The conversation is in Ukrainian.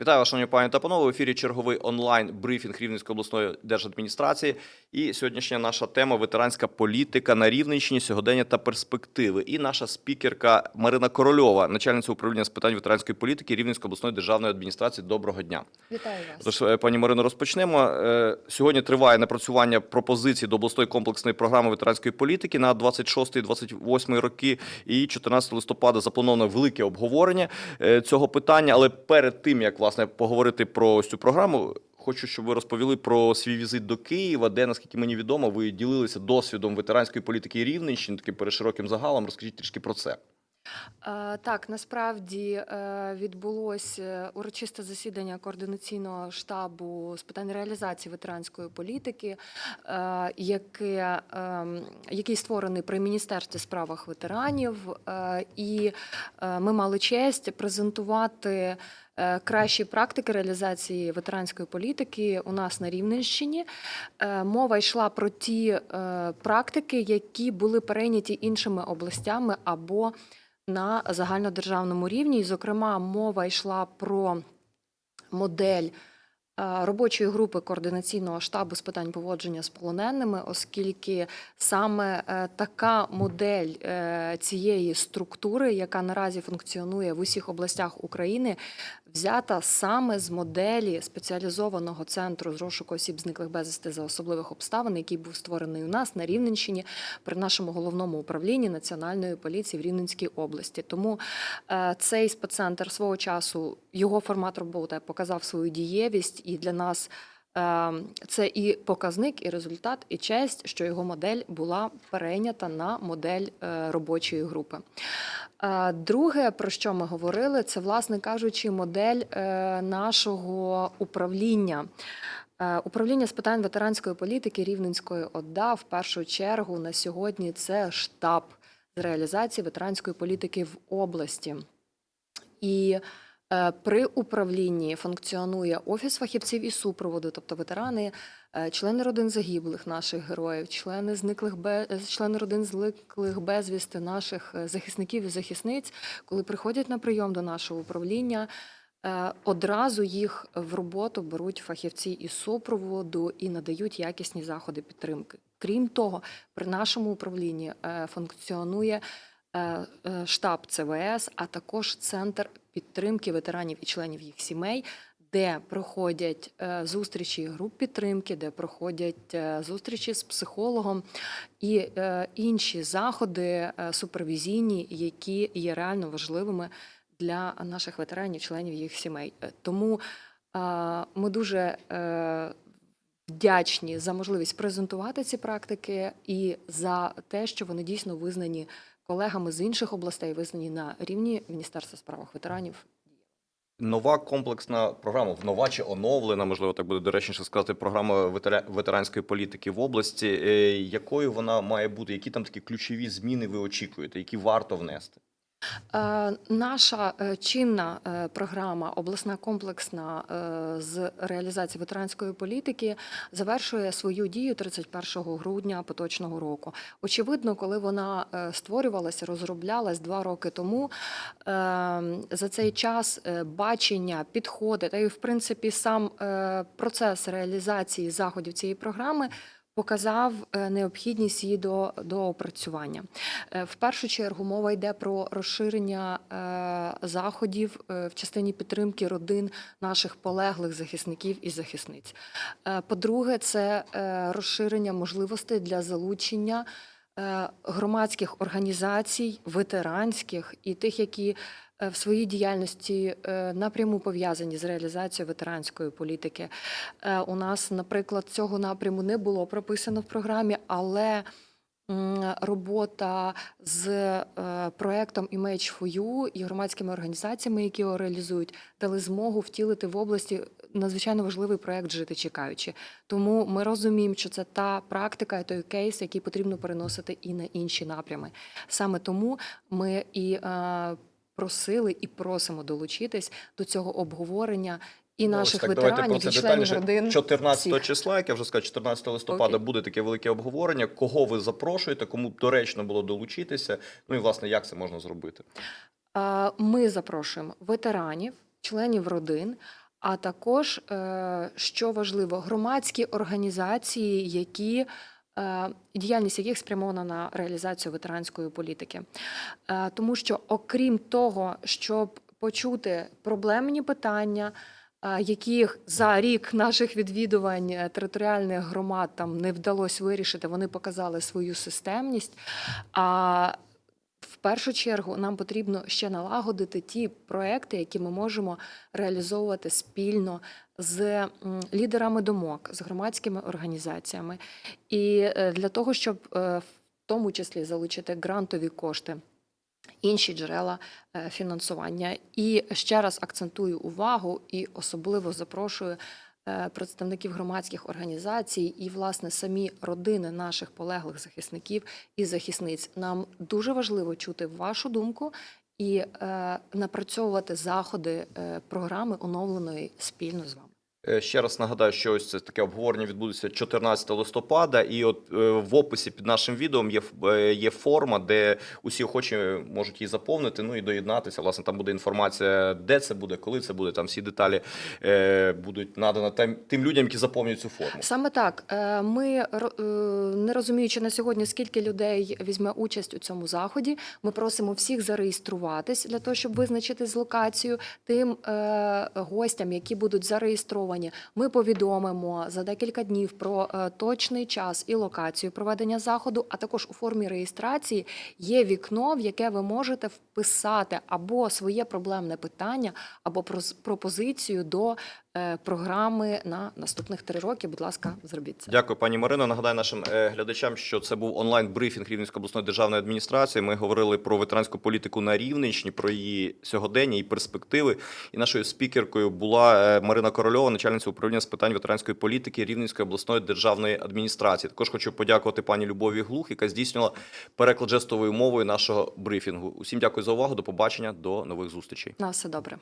Вітаю вас, шановні пані та панове. В ефірі черговий онлайн брифінг Рівненської обласної держадміністрації. І сьогоднішня наша тема ветеранська політика на Рівненщині, сьогодення та перспективи. І наша спікерка Марина Корольова, начальниця управління з питань ветеранської політики Рівненської обласної державної адміністрації. Доброго дня. Вітаю вас. Тож, е, пані Марино, розпочнемо. Е, Сьогодні триває напрацювання пропозицій до обласної комплексної програми ветеранської політики на 26-28 роки. І 14 листопада заплановано велике обговорення е, цього питання. Але перед тим як власне поговорити про цю програму. Хочу, щоб ви розповіли про свій візит до Києва, де, наскільки мені відомо, ви ділилися досвідом ветеранської політики Рівненщини, таким перешироким загалом. Розкажіть трішки про це. Е, Так, насправді е, відбулося урочисте засідання координаційного штабу з питань реалізації ветеранської політики, е, яке, ем, який створений при міністерстві справах ветеранів, Е, і е, ми мали честь презентувати. Е, Кращі практики реалізації ветеранської політики у нас на Рівненщині. Е, Мова йшла про ті е, практики, які були перейняті іншими областями або на загальнодержавному рівні. І, зокрема, мова йшла про модель робочої групи координаційного штабу з питань поводження з полоненими, оскільки саме така модель цієї структури, яка наразі функціонує в усіх областях України, взята саме з моделі спеціалізованого центру з розшуку осіб зниклих безвісти за особливих обставин, який був створений у нас на Рівненщині при нашому головному управлінні Національної поліції в Рівненській області. Тому е, цей спеццентр свого часу його формат роботи показав свою дієвість, і для нас. Е, Це і показник, і результат, і честь, що його модель була перейнята на модель е, робочої групи. Е, Друге, про що ми говорили, це, власне кажучи, модель е, нашого управління. Управління з питань ветеранської політики Рівненської ОДА в першу чергу на сьогодні це штаб з реалізації ветеранської політики в області. І при управлінні функціонує офіс фахівців і супроводу, тобто ветерани, е, члени родин загиблих наших героїв, члени зниклих бе- е, члени родин зниклих безвісти наших е, захисників і захисниць, коли приходять на прийом до нашого управління. е, Одразу їх в роботу беруть фахівці із супроводу і надають якісні заходи підтримки. Крім того, при нашому управлінні е, функціонує е, е, штаб ЦВС, а також центр підтримки ветеранів і членів їх сімей, де проходять е, зустрічі груп підтримки, де проходять е, зустрічі з психологом і е, інші заходи е, супервізійні, які є реально важливими для наших ветеранів, членів їх сімей. Е, Тому е, ми дуже е, вдячні за можливість презентувати ці практики і за те, що вони дійсно визнані колегами з інших областей, визнані на рівні Міністерства справах ветеранів. Нова комплексна програма, нова чи оновлена, можливо, так буде доречніше сказати, програма ветера- ветеранської політики в області. Е, Якою вона має бути? Які там такі ключові зміни ви очікуєте, які варто внести? Е, Наша е, чинна е, програма обласна комплексна з реалізації ветеранської політики завершує свою дію 31 грудня поточного року. Очевидно, коли вона створювалася, розроблялась два роки тому. За цей час бачення, підходи та й в принципі сам процес реалізації заходів цієї програми. Показав е, необхідність її до, до опрацювання. Е, В першу чергу мова йде про розширення е, заходів в частині підтримки родин наших полеглих захисників і захисниць. По-друге, це розширення можливостей для залучення громадських організацій, ветеранських і тих, які в своїй діяльності е, напряму пов'язані з реалізацією ветеранської політики. Е, У нас, наприклад, цього напряму не було прописано в програмі, але робота з е, проектом Image for You і громадськими організаціями, які його реалізують, дали змогу втілити в області надзвичайно важливий проект Жити чекаючи. Тому ми розуміємо, що це та практика, той кейс, який потрібно переносити і на інші напрями. Саме тому ми і е, просили і просимо долучитись до цього обговорення і Ну, ось наших так, давайте ветеранів, про і це членів родин. 14 всіх. числа, як я вже сказав, 14 листопада Окей. буде таке велике обговорення. Кого ви запрошуєте, кому доречно було долучитися? Ну і власне, як це можна зробити? Ми запрошуємо ветеранів, членів родин, а також, е, що важливо, громадські організації, які діяльність яких спрямована на реалізацію ветеранської політики. Е, Тому що, окрім того, щоб почути проблемні питання, е, яких за рік наших відвідувань е, територіальних громад там не вдалося вирішити, вони показали свою системність. Першу чергу нам потрібно ще налагодити ті проекти, які ми можемо реалізовувати спільно з лідерами думок, з громадськими організаціями, і е, для того, щоб е, в тому числі залучити грантові кошти. Інші джерела е, фінансування. І ще раз акцентую увагу і особливо запрошую представників громадських організацій і, власне, самі родини наших полеглих захисників і захисниць. Нам дуже важливо чути вашу думку і е, напрацьовувати заходи е, програми оновленої спільно з вами. Е, Ще раз нагадаю, що ось це таке обговорення відбудеться 14 листопада, і от е, в описі під нашим відео є, е, є форма, де усі охочі можуть її заповнити, ну і доєднатися. Власне, там буде інформація, де це буде, коли це буде. Там всі деталі будуть надані тим, тим людям, які заповнюють цю форму. Саме так. Ми не розуміючи на сьогодні, скільки людей візьме участь у цьому заході. Ми просимо всіх зареєструватись для того, щоб визначити з локацією тим гостям, які будуть зареєстровані. Ми повідомимо за декілька днів про е, точний час і локацію проведення заходу. А також у формі реєстрації є вікно, в яке ви можете вписати або своє проблемне питання, або пропозицію до програми на наступних три роки. Будь ласка, зробіть це. Дякую, пані Марино. Нагадаю нашим е, глядачам, що це був онлайн брифінг Рівненської обласної державної адміністрації. Ми говорили про ветеранську політику на Рівненщині, про її сьогодення і перспективи. І нашою спікеркою була е, Марина Корольова, начальниця управління з питань ветеранської політики Рівненської обласної державної адміністрації. Також хочу подякувати пані Любові Глух, яка здійснювала переклад жестовою мовою нашого брифінгу. Усім дякую за увагу. До побачення, до нових зустрічей. На все добре.